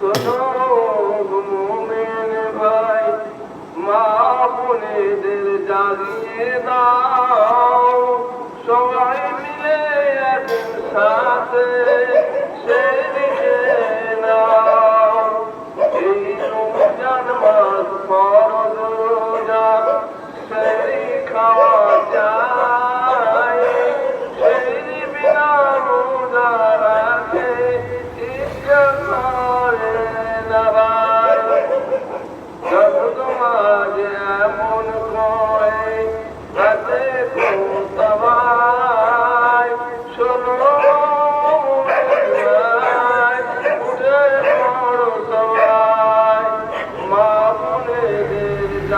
শোনো মুমিন ভাই মা বোনেদের জাগিয়ে দাও। সবাই মিলে নাও। এই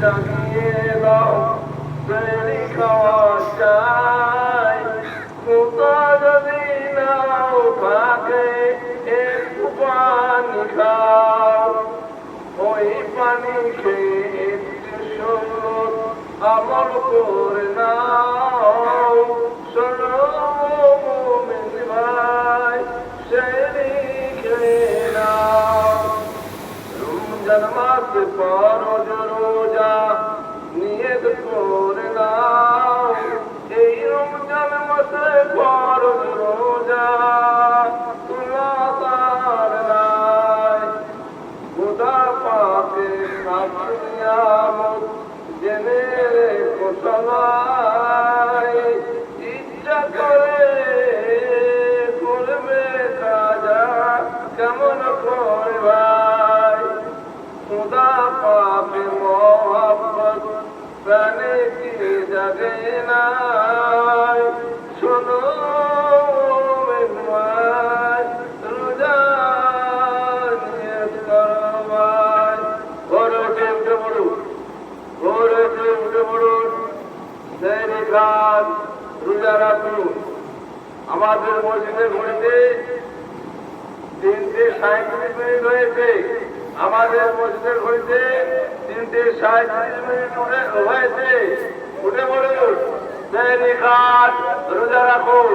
জাগিয়ে দাও বেড়ি খাওয়া চাই পানি ওই পানি খেয়ে আমল করে নাও। মাসে ফরজ রোজা নিয়ত করে নাও। এই রমজান মাসে ফরজ রোজা তুলা তার নাই খুদা পাকে কামিয়ামত জেনে রে সবাই সেই খান রোজা রাখুন আমাদের মসজিদের ঘড়িতে তিনটে সাঁত্রিশ মিনিট হয়েছে। আমাদের মসজিদের ঘড়িতে তিনটে সাঁত্রিশ মিনিট হয়েছে। উঠে পড়ুন সেই খান রোজা রাখুন